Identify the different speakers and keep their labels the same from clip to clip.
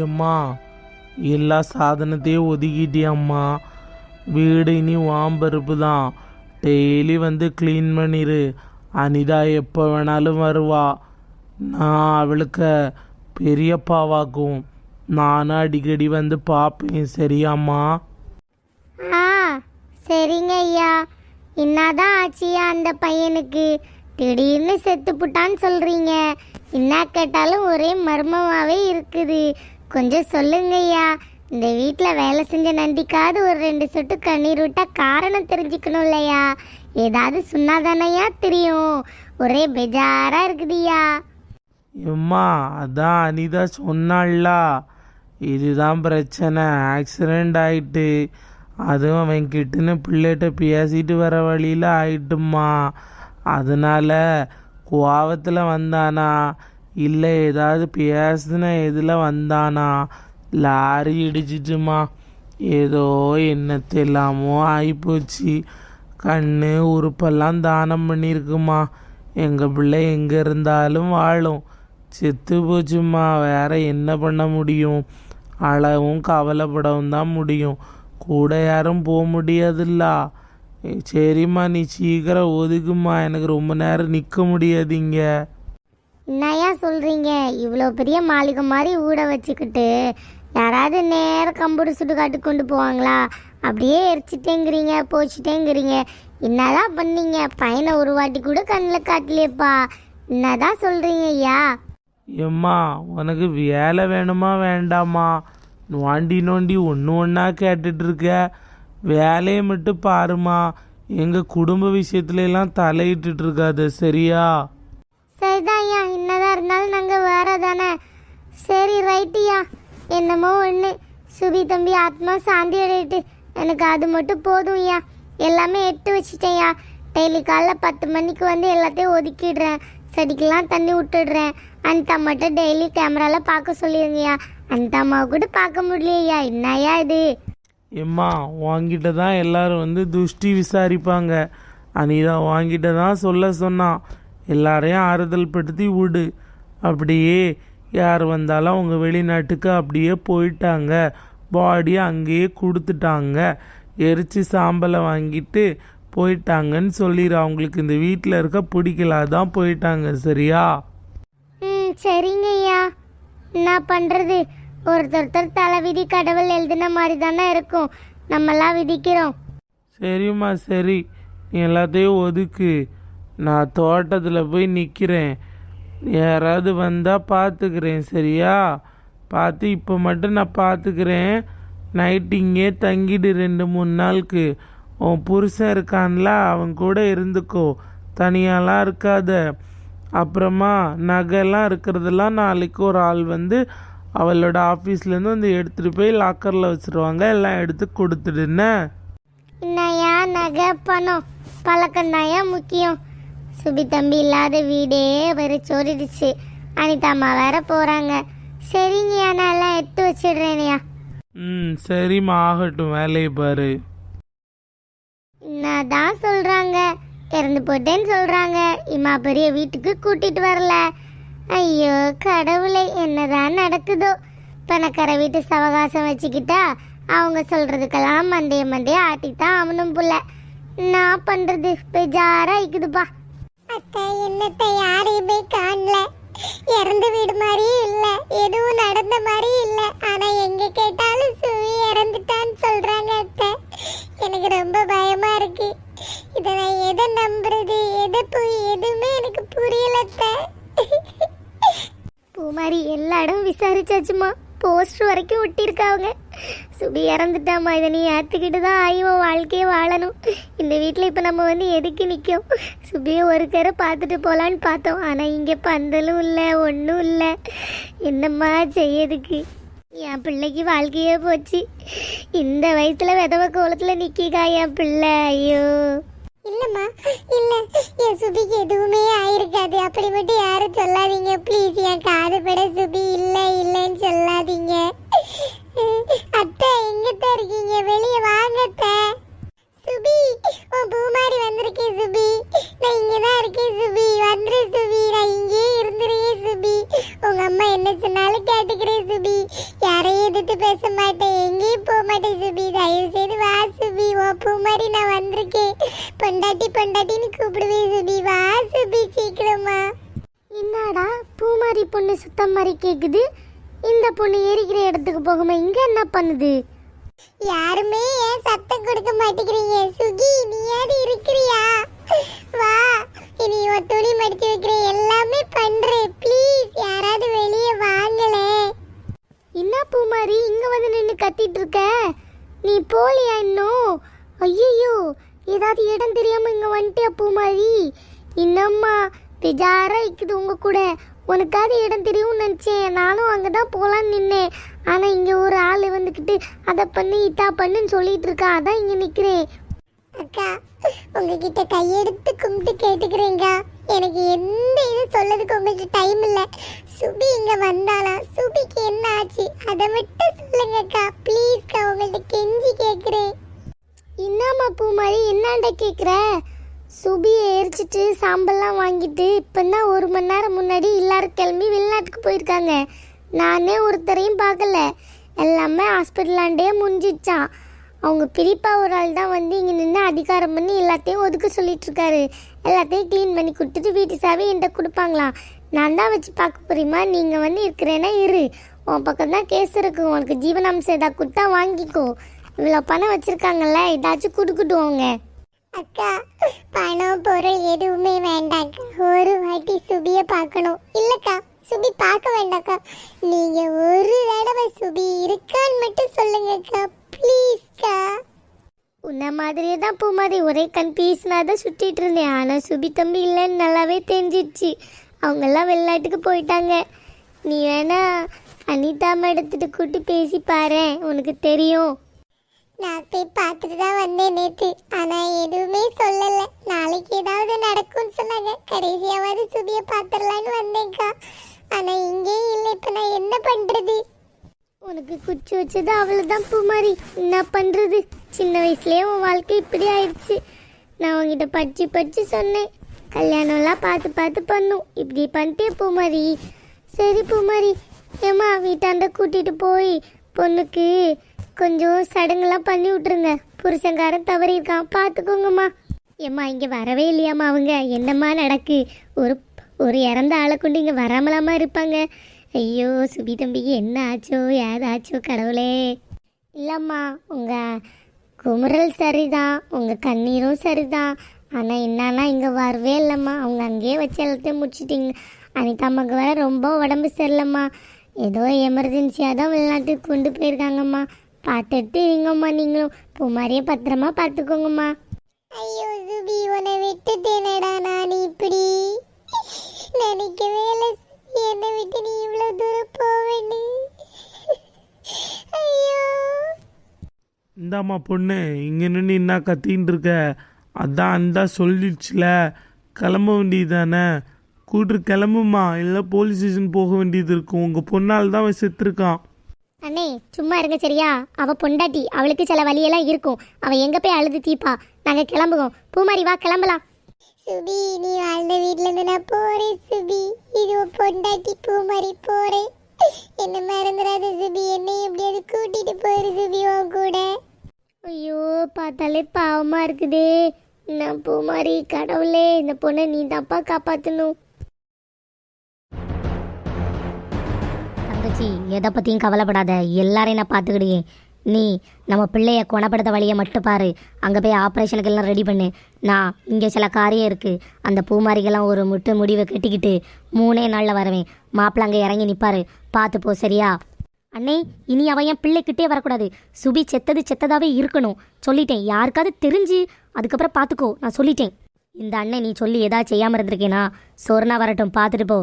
Speaker 1: ஏம்மா எல்லா சாதனத்தையும் ஒதுக்கிட்டியம்மா. வீடு இனி வாம்பருப்பு தான் டெய்லி வந்து க்ளீன் பண்ணிடு அனிதா எப்போ வேணாலும் வருவா. நான் அவளுக்கு பெரியப்பாவாக்கும் நானும் அடிக்கடி வந்து பார்ப்பேன் சரியாம்மா?
Speaker 2: ஆ சரிங்க ஐயா. என்னதான் ஆச்சியா அந்த பையனுக்கு? திடீர்னு செத்து புட்டான்னு சொல்றீங்க. என்ன கேட்டாலும் ஒரே மர்மமாவே இருக்குது. கொஞ்சம் சொல்லுங்க ஐயா. இந்த வீட்டில் வேலை செஞ்ச நண்டிக்காவது ஒரு ரெண்டு சொட்டு கண்ணீர் விட்டால் காரணம் தெரிஞ்சுக்கணும் இல்லையா? ஏதாவது சொன்னாதானையா தெரியும். ஒரே பெஜாராக இருக்குதுயா
Speaker 1: எம்மா அதான் அனிதா சொன்னாள்ல இதுதான் பிரச்சனை. ஆக்சிடெண்ட் ஆயிட்டு. அதுவும் அவன் கிட்டுன்னு பிள்ளைகிட்ட பேசிட்டு வர வழியில் ஆயிட்டுமா அதனால் கோவத்தில் வந்தானா? இல்லை ஏதாவது பேசின இதில் வந்தானா? லாரி இடிச்சிட்டுமா? ஏதோ என்னத்தெல்லாமோ ஆகிப்போச்சு கண்ணு உறுப்பெல்லாம் தானம் பண்ணியிருக்குமா? எங்கள் பிள்ளை எங்கே இருந்தாலும் வாழும். செத்து போச்சுமா? வேற என்ன பண்ண முடியும்? அழவும் கவலைப்படவும் தான் முடியும். கூட யாரும் போக முடியாதுல்ல. சரிம்மா நீ சீக்கிரம் ஒதுக்குமா எனக்கு ரொம்ப நேரம் நிற்க முடியாதுங்க.
Speaker 2: என்னையா சொல்றீங்க? இவ்வளோ பெரிய மாளிகை மாதிரி ஊட வச்சுக்கிட்டு யாராவது நேரம் கம்புடு சுடு காட்டு கொண்டு போவாங்களா? அப்படியே எரிச்சிட்டேங்கிறீங்க போச்சுட்டேங்கிறீங்க. என்னதான் பண்ணீங்க? பையனை ஒரு வாட்டி கூட கண்ணில் காட்டலையேப்பா. என்னதான் சொல்றீங்க ஐயா?
Speaker 1: எம்மா உனக்கு வேலை வேணுமா வேண்டாமா? நோண்டி நோண்டி ஒன்று ஒன்றா கேட்டுட்டு இருக்க. வேலையை மட்டும் பாருமா எங்கள் குடும்ப விஷயத்துல எல்லாம் தலையிட்டுட்டு இருக்காது சரியா?
Speaker 2: சரிதான் ஐயா. என்னதான் இருந்தாலும் நாங்கள் வேற தானே சரி ரைட்டுயா என்னமோ ஒன்று சுபி தம்பி ஆத்மா சாந்தி அடையிட்டு எனக்கு அது மட்டும் போதும்யா எல்லாமே எட்டு வச்சுட்டேன்யா டெய்லி காலைல பத்து மணிக்கு வந்து எல்லாத்தையும் ஒதுக்கிடுறேன். செடிக்கெல்லாம் தண்ணி விட்டுடுறேன். அனிதா மட்டும் டெய்லி கேமராவில் பார்க்க சொல்லிடுங்கய்யா அனிதா அம்மாவை கூட பார்க்க முடியலையா? என்னையா இது?
Speaker 1: எம்மா வாங்கிட்ட தான் எல்லாரும் வந்து துஷ்டி விசாரிப்பாங்க. அனிதா வாங்கிட்ட தான் சொல்ல சொன்னான் எல்லாரையும் ஆறுதல் படுத்தி விடு. அப்படியே யார் வந்தாலும் அவங்க வெளிநாட்டுக்கு அப்படியே போயிட்டாங்க. பாடியை அங்கேயே கொடுத்துட்டாங்க. எரிச்சு சாம்பலை வாங்கிட்டு போயிட்டாங்கன்னு சொல்லிடு அவங்களுக்கு இந்த வீட்டில் இருக்க பிடிக்கல அதான் போயிட்டாங்க. சரியா?
Speaker 2: ம் சரிங்க என்ன பண்ணுறது ஒருத்தர் தலை விதி கடவுள் எழுதின மாதிரி தானே இருக்கும். நம்மலாம் விதிக்கிறோம்.
Speaker 1: சரிம்மா சரி. நீ எல்லாத்தையும் ஒதுக்கு. நான் தோட்டத்தில் போய் நிற்கிறேன் யாராவது வந்தால் பார்த்துக்கிறேன் சரியா? பார்த்து இப்போ மட்டும் நான் பார்த்துக்கிறேன் நைட்டு இங்கே தங்கிடு ரெண்டு மூணு நாளுக்கு. உன் புருஷன் இருக்கான்ல அவன் கூட இருந்துக்கோ. தனியாலாம் இருக்காத. அப்புறமா நகைலாம் இருக்கிறதெல்லாம் நாளைக்கு ஒரு ஆள் வந்து அவளோட ஆஃபீஸ்லேருந்து வந்து எடுத்துகிட்டு போய் லாக்கரில் வச்சுருவாங்க. எல்லாம் எடுத்து கொடுத்துடுன்னு
Speaker 2: என்னையா நகை பணம். பழக்கம்தாயா முக்கியம். சுபி தம்பி இல்லாத வீடே வெறிச்சோடிடுச்சு அனிதா அம்மா வேற போகிறாங்க சரிங்கய்யா நான் எல்லாம் எடுத்து வச்சிடுறேனையா.
Speaker 1: ம் சரிம்மா ஆகட்டும் வேலையை பாரு.
Speaker 2: என்னதான் சொல்றாங்க. இறந்து போட்டேன்னு சொல்றாங்க. இம்மா பெரிய வீட்டுக்கு கூட்டிட்டு வரல. ஐயோ கடவுளே என்னதான் நடக்குதோ? பணக்கார வீட்டு சவகாசம் வச்சுக்கிட்டா அவங்க சொல்றதுக்கெல்லாம் மண்டைய மண்டைய ஆட்டித்தான் அவனும் புள்ள நான் பண்றது? பெஜாரா இருக்குதுப்பா அத்தை என்னத்தை யாரையுமே காணல இறந்து வீடு மாதிரி இல்ல எதுவும் நடந்த மாதிரி இல்ல ஆனா எங்க கேட்டாலும் சுவி இறந்துட்டான்னு சொல்றாங்க அத்தை எனக்கு ரொம்ப பயமா இருக்கு இத நான் எதை நம்புறது எதை போய் எதுவுமே எனக்கு புரியல அத்தை பூமாரி எல்லா இடம் விசாரிச்சாச்சுமா போஸ்டர் வரைக்கும் ஒட்டியிருக்காங்க. சுபி இறந்துட்டாமா இதை நீ ஏற்றுக்கிட்டு தான் ஆயுவ வாழ்க்கையே வாழணும். இந்த வீட்டில் இப்போ நம்ம வந்து எதுக்கு நிற்கும் சுபியை ஒரு கரை பார்த்துட்டு போகலான்னு பார்த்தோம். ஆனால் இங்கே பந்தலும் இல்லை ஒன்றும் இல்லை. என்னம்மா செய்யதுக்கு என் பிள்ளைக்கு வாழ்க்கையே போச்சு. இந்த வயசில் விதவ கோலத்தில் நிற்கிக்கா என் பிள்ளை. ஐயோ. இல்லம்மா இல்ல. என் சுபிக்கு எதுவுமே ஆயிருக்காது. அப்படி மட்டும் யாரும் சொல்லாதீங்க. ப்ளீஸ் என் காது பட சுபி இல்ல இல்லன்னு
Speaker 3: சொல்ல பொண்ணு சுத்தம் மாதிரி கேக்குது. இந்த பொண்ணு எரிக்கிற இடத்துக்கு போகுமா இங்க என்ன பண்ணுது? யாருமே ஏன் சத்தம் கொடுக்க மாட்டேங்கிறீங்க? சுகி நீ ஏது இருக்கிறியா? வா இனி உன் துணி மடிச்சு வைக்கிற எல்லாமே பண்றேன் ப்ளீஸ் யாராவது வெளியே வாங்களே. என்ன பூமாரி இங்க வந்து நின்று கத்திட்டு இருக்க? நீ போலியா இன்னும் ஐயோ ஏதாவது இடம் தெரியாம இங்க வந்துட்டியா பூமாரி? இன்னம்மா பெஜாரா இருக்குது உங்க கூட. உனக்காவது இடம் தெரியும்னு நினச்சேன். நானும் அங்கே தான் போகலான்னு நின்னேன். ஆனால் இங்கே ஒரு ஆள் வந்துக்கிட்டு அதை பண்ணு இதா பண்ணுன்னு சொல்லிட்டு இருக்கா. அதான் இங்கே நிற்கிறேன் அக்கா உங்ககிட்ட கையெடுத்து கும்பிட்டு கேட்டுக்கிறேங்க எனக்கு எந்த இது சொல்லதுக்கு உங்களுக்கு டைம் இல்லை. சுபி இங்க வந்தாளா? சுபிக்கு என்ன ஆச்சு? அதை மட்டும் சொல்லுங்கக்கா. ப்ளீஸ்க்கா உங்கள்ட்ட கெஞ்சி கேட்குறேன் என்னம்மா பூமாரி என்னாண்ட கேட்குற சுபியை எரிச்சிட்டு சாம்பல்லாம் வாங்கிட்டு இப்போ தான் ஒரு மணி நேரம் முன்னாடி எல்லாரும் கிளம்பி வெளிநாட்டுக்கு போயிருக்காங்க. நானே ஒருத்தரையும் பார்க்கல. எல்லாமே ஹாஸ்பிட்டலாண்டே முடிஞ்சிச்சான் அவங்க பிரிப்பா ஒரு ஆள் தான் வந்து இங்கே நின்று அதிகாரம் பண்ணி எல்லாத்தையும் ஒதுக்க சொல்லிட்டுருக்காரு எல்லாத்தையும் க்ளீன் பண்ணி கொடுத்துட்டு வீட்டு சாவி என்கிட்ட கொடுப்பாங்களாம். நான் தான் வச்சு பார்க்க போறீமா நீங்கள் வந்து இருக்கிறேன்னா இரு. உன் பக்கம் தான் கேஸ் இருக்கு. உனக்கு ஜீவனாம்சம் ஏதாவது கொடுத்தா வாங்கிக்கோ. இவ்வளோ பணம் வச்சுருக்காங்கல்ல ஏதாச்சும் கொடுக்கட்டும் அக்கா பணம் பொருள் எதுவுமே வேண்டாக்கா ஒரு வாட்டி சுபிய பார்க்கணும். இல்லக்கா சுபி பார்க்க வேண்டாக்கா நீங்க ஒரு தடவை சுபி இருக்கான்னு மட்டும் சொல்லுங்கக்கா. ப்ளீஸ்க்கா உன்ன மாதிரியே தான் பூமாரி ஒரே கண் கன்ஃபியூஷனாக தான் சுற்றிட்டு இருந்தேன். ஆனால் சுபி தம்பி இல்லைன்னு நல்லாவே தெரிஞ்சிடுச்சு அவங்கெல்லாம் வெளிநாட்டுக்கு போயிட்டாங்க. நீ வேணா அனிதா மேடத்திட்ட கூட்டி பேசி பாரு உனக்கு தெரியும். நான் போய் பார்த்துட்டு தான் வந்தேன் நேற்று ஆனால் எதுவுமே சொல்லலை. நாளைக்கு ஏதாவது நடக்கும்னு சொன்னாங்க. கடைசியாவது சுபியை பார்த்துடலான்னு வந்தேன்க்கா. ஆனால் இங்கேயும் இல்லை. இப்போ நான் என்ன பண்ணுறது உனக்கு குச்சி வச்சது அவ்வளோதான் பூமாரி. என்ன பண்ணுறது சின்ன வயசுலேயே உன் வாழ்க்கை இப்படி ஆயிடுச்சு. நான் உங்ககிட்ட படிச்சு படிச்சு சொன்னேன். கல்யாணம்லாம் பார்த்து பார்த்து பண்ணும். இப்படி பண்ணிட்டே பூமாரி. சரி பூமாரி. ஏம்மா வீட்டாண்ட கூட்டிகிட்டு போய் பொண்ணுக்கு கொஞ்சம் சடங்கெல்லாம் பண்ணி விட்ருங்க புருஷங்காரன் தவறியிருக்கான். பார்த்துக்கோங்கம்மா. ஏம்மா இங்கே வரவே இல்லையாம்மா அவங்க. என்னம்மா நடக்கு? ஒரு ஒரு இறந்த ஆளை கொண்டு இங்கே வராமலாமா இருப்பாங்க. ஐயோ சுபி தம்பிக்கு என்ன ஆச்சோ ஏதாச்சோ கடவுளே. இல்லைம்மா உங்கள் குமுறல் சரிதான். உங்கள் கண்ணீரும் சரிதான். ஆனால் என்னன்னா இங்கே வரவே இல்லைம்மா. அவங்க அங்கேயே வச்சு எல்லாத்தையும் முடிச்சிட்டிங்க. அனிதா அம்மாவுக்கு வேற ரொம்ப உடம்பு சரியில்லைம்மா. ஏதோ எமர்ஜென்சியாக தான் வெளிநாட்டுக்கு கொண்டு போயிருக்காங்கம்மா. பார்த்துட்டு இருங்கம்மா நீங்களும். பூமாரியை பத்திரமா பார்த்துக்கோங்கம்மா. ஐயோ சுபி உன்னை விட்டுட்டேனடா நான் இப்படி. நினைக்கவே இல்லை என்னை விட்டு நீ இவ்வளோ தூரம் போவேன்னு. ஐயோ.
Speaker 1: இந்தாம்மா பொண்ணு இங்கே நின்று என்ன கத்தின்னு இருக்க? அதான் அந்த சொல்லிடுச்சுல கிளம்ப வேண்டியது தானே கூட்டு கிளம்புமா இல்லை போலீஸ் ஸ்டேஷன் போக வேண்டியது இருக்கும். உங்கள் பொண்ணால் தான் அவன் செத்துருக்கான்.
Speaker 3: அண்ணே சும்மா இருங்க சரியா? அவ பொண்டாட்டி அவளுக்கு சில வழியெல்லாம் இருக்கும். அவ எங்க போய் அழுது தீப்பா? நாங்க கிளம்புவோம். பூமாரி வா கிளம்பலாம். சுபி நீ வாழ்ந்த வீட்ல இருந்து நான் போறேன் சுபி. இது பொண்டாட்டி பூமாரி போறேன். என்ன மறந்துடாத சுபி. என்னை எப்படியாவது கூட்டிட்டு போயிரு சுபி உன் கூட. ஐயோ பார்த்தாலே பாவமா இருக்குதே. நான் பூமாரி கடவுளே இந்த பொண்ணை நீ தான்ப்பா காப்பாத்தணும்.
Speaker 2: தங்கச்சி எதை பற்றியும் கவலைப்படாத. எல்லாரையும் நான் பார்த்துக்கிடுவேன் நீ நம்ம பிள்ளைய குணப்படுத்த வழியை மட்டும் பாரு. அங்கே போய் ஆப்ரேஷனுக்கு எல்லாம் ரெடி பண்ணு. நான் இங்கே சில காரியம் இருக்குது அந்த பூமாரிக்கெல்லாம் ஒரு முட்டு முடிவை கட்டிக்கிட்டு மூணே நாளில் வரவேன். மாப்பிள்ள அங்கே இறங்கி நிற்பாரு பார்த்து போ சரியா? அண்ணே இனி அவன் என் பிள்ளைக்கிட்டே வரக்கூடாது. சுபி செத்தது செத்ததாகவே இருக்கணும். சொல்லிட்டேன். யாருக்காவது தெரிஞ்சு அதுக்கப்புறம் பார்த்துக்கோ. நான் சொல்லிட்டேன். இந்த அண்ணன் நீ சொல்லி எதாவது செய்யாமல் இருந்திருக்கேனா? சொர்ணா வரட்டும். பார்த்துட்டு போ.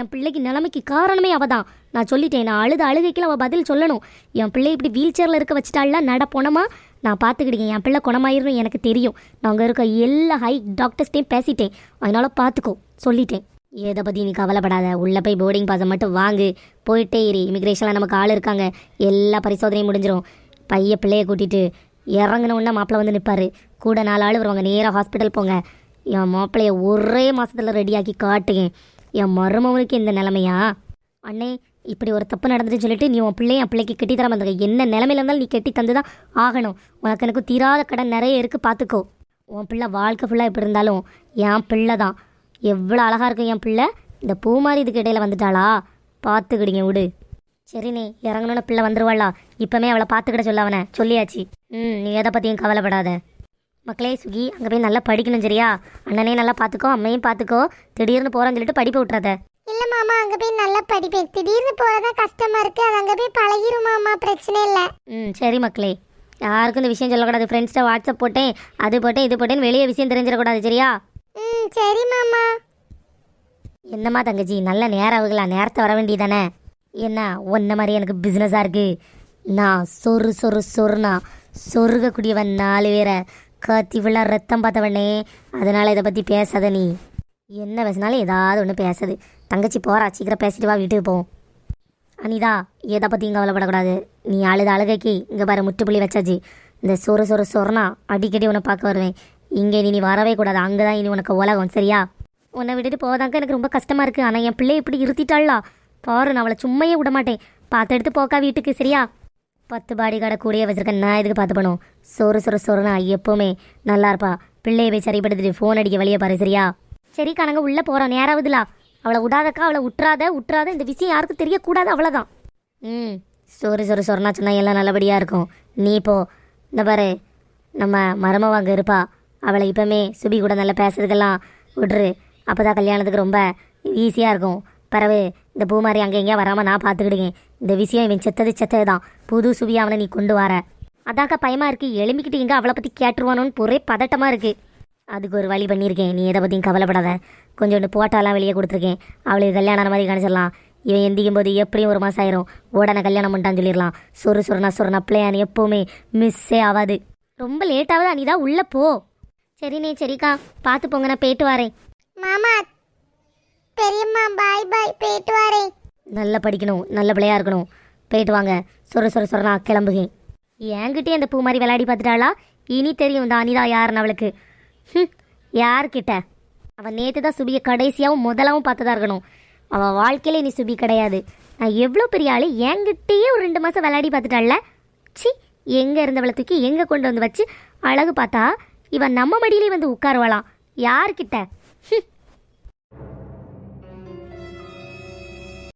Speaker 2: என் பிள்ளைக்கு நிலைமைக்கு காரணமே அவ தான் நான் சொல்லிட்டேன் நான் அழுது அழுகைக்கு அவள் பதில் சொல்லணும். என் பிள்ளை இப்படி வீல் சேரில் இருக்க வச்சுட்டாள்ல நட போனமா? நான் பார்த்துக்கிட்டேன் என் பிள்ளை குணமாயிரும் எனக்கு தெரியும். நாங்கள் இருக்க எல்லா ஹை டாக்டர்ஸ்டையும் பேசிட்டேன். அதனால் பார்த்துக்கோ சொல்லிட்டேன். எதை பற்றி நீ கவலைப்படாத உள்ளே போய் போர்டிங் பாஸை மட்டும் வாங்கு. போயிட்டே இரு இமிக்ரேஷனில் நமக்கு ஆள் இருக்காங்க. எல்லா பரிசோதனையும் முடிஞ்சிடும் பைய பிள்ளைய கூட்டிகிட்டு இறங்கின மாப்பிள்ளை வந்து நிற்பாரு கூட நாலு ஆள் வருவாங்க நேராக ஹாஸ்பிட்டல் போங்க. என் மாப்பிள்ளைய ஒரே மாசத்துல ரெடியாக்கி காட்டுங்க. என் மருமவனுக்கு இந்த நிலமையா? அண்ணே இப்படி ஒரு தப்பு நடந்துட்டு சொல்லிட்டு நீ உன் பிள்ளையும் என் பிள்ளைக்கு கட்டி தராமல் என்ன நிலமையில இருந்தாலும் நீ கட்டி தந்து தான் ஆகணும். உனக்கு எனக்கு தீராத கடன் நிறைய இருக்குது பார்த்துக்கோ உன் பிள்ளை வாழ்க்கை ஃபுல்லாக எப்படி இருந்தாலும் என் பிள்ளை தான். எவ்வளோ அழகாக இருக்கும் என் பிள்ளை. இந்த பூ மாதிரி இதுக்கு இடையில வந்துட்டாளா? பார்த்துக்கிடுங்க விடு. சரிண்ணே இறங்கணும்னு பிள்ளை வந்துருவாளா? இப்போமே அவளை பார்த்துக்கிட சொல்ல அவனை சொல்லியாச்சு. ம் நீ எதை பற்றியும் கவலைப்படாத. மக்களே சுகி அங்கே போய் நல்லா படிக்கணும் சரியா? அண்ணனையும் நல்லா பார்த்துக்கோ அம்மையும் பார்த்துக்கோ திடீர்னு போகிறேன்னு சொல்லிட்டு படிப்பை விட்றாத
Speaker 3: இல்ல மாமா அங்க போய் நல்லா படிப்பேன். திடீர்னு போறதா கஷ்டமா இருக்கு. அது அங்க போய் பழகிரும் மாமா பிரச்சனை இல்ல.
Speaker 2: ம் சரி மக்களே. யாருக்கும் இந்த விஷயம் சொல்லக்கூடாது. ஃப்ரெண்ட்ஸ்கிட்ட வாட்ஸ்அப் போட்டேன் அது போட்டேன் இது போட்டேன்னு வெளியே விஷயம் தெரிஞ்சிடக்கூடாது சரியா?
Speaker 3: ம் சரி மாமா.
Speaker 2: என்னம்மா தங்கச்சி நல்ல நேரம் ஆகுங்களா நேரத்தை வர வேண்டியதானே? என்ன ஒன்ன மாதிரி எனக்கு பிஸ்னஸாக இருக்கு. நான் சொரு சொரு சொருனா சொருகக்கூடியவன் நாலு பேரை கத்தி ஃபுல்லாக ரத்தம் பார்த்தவனே. அதனால் இதை பற்றி பேசாத நீ. என்ன பேசினாலும் ஏதாவது ஒன்று பேசுது. தங்கச்சி போகிறா சீக்கிரம் பேசிட்டு வா வீட்டுக்கு போவோம் அனிதா எதை பற்றியும் கவலைப்படக்கூடாது. நீ அழுத அழுகைக்கு இங்கே பாரு முற்றுப்புள்ளி வச்சாச்சு. இந்த சொறு சொறு சொர்னா அடிக்கடி உன்னை பார்க்க வருவேன். இங்கே நீ வரவே கூடாது. அங்கே தான் இனி உனக்கு உலகம் சரியா? உன்னை விட்டுட்டு போவதாங்க எனக்கு ரொம்ப கஷ்டமாக இருக்குது ஆனால் என் பிள்ளை இப்படி இருத்திட்டாளா? பாரு நான் அவளை சும்மையே விட மாட்டேன் பார்த்து எடுத்து போக்கா வீட்டுக்கு சரியா? பத்து பாடி கடை கூடயே வச்சிருக்கேன். நான் எதுக்கு பார்த்து பண்ணும்? சோறு சொர சொருனா எப்போவுமே நல்லா இருப்பா. பிள்ளையை போய் சரிப்படுத்திட்டு ஃபோன் அடிக்க வெளியே பாரு சரியா? சரிக்கா நாங்கள் உள்ளே போகிறோம் நேராவதுலா அவளை விடாதக்கா அவளை உற்றாத உற்றாத. இந்த விஷயம் யாருக்கும் தெரியக்கூடாது அவ்வளோதான் ம் சோறு சொரு சொரணா சொன்னால் எல்லாம் நல்லபடியாக இருக்கும். நீ இப்போ இந்த பாரு நம்ம மருமவ அங்கே இருப்பா. அவளை இப்போமே சுபி கூட நல்லா பேசுறதுக்கெல்லாம் விட்ரு அப்போ தான் கல்யாணத்துக்கு ரொம்ப ஈஸியாக இருக்கும். பிறகு இந்த பூமாரி அங்கே எங்கேயா வராமல் நான் பார்த்துக்கிடுங்க. இந்த விஷயம் இவன் செத்தது செத்தது தான். புது சுவி அவனை நீ கொண்டு வர. அதாக்கா பயமாக இருக்குது எழுமிக்கிட்டு இங்கே அவளை பற்றி கேட்டுருவானோன்னு ஒரே பதட்டமாக இருக்குது அதுக்கு ஒரு வழி பண்ணியிருக்கேன். நீ எதை பற்றியும் கவலைப்படாத. கொஞ்சோண்டு போட்டாலாம் வெளியே கொடுத்துருக்கேன். அவளுக்கு கல்யாணம் மாதிரி காணிச்சிடலாம். இவன் எந்திக்கும் போது எப்படியும் ஒரு மாதம் ஆயிரும். உடனே கல்யாணம் பண்ணிட்டான்னு சொல்லிடலாம். சொரு சொருனா சொருனா பிள்ளையான் எப்போவுமே மிஸ்ஸே ஆகாது ரொம்ப லேட்டாவது அனிதா உள்ளே போ. சரிண்ணே சரிக்கா. பார்த்து போங்க. நான் போயிட்டு வரேன்.
Speaker 3: மாமா பெரியம்மா பாய் பாய் போயிட்டு வரேன்.
Speaker 2: நல்லா படிக்கணும் நல்ல பிள்ளையா இருக்கணும். போயிட்டு வாங்க. சொர சொர சொரனா கிளம்புகேன். என்கிட்டே அந்த பூ மாதிரி விளையாடி பார்த்துட்டாளா? இனி தெரியும் இந்த அனிதா யாருன்னு அவளுக்கு. ம் யார்கிட்ட? அவன் நேற்று தான் சுபியை கடைசியாகவும் முதலாவும் பார்த்ததா இருக்கணும். அவள் வாழ்க்கையில இனி சுபி கிடையாது. நான் எவ்வளோ பெரிய ஆள் என்கிட்டயே ஒரு ரெண்டு மாதம் விளையாடி பார்த்துட்டாள்ல? சி எங்கே இருந்தவளை தூக்கி எங்கே கொண்டு வந்து வச்சு அழகு பார்த்தா இவன் நம்ம மடியிலே வந்து உட்காருவாளாம். யார்கிட்ட? ஹம்,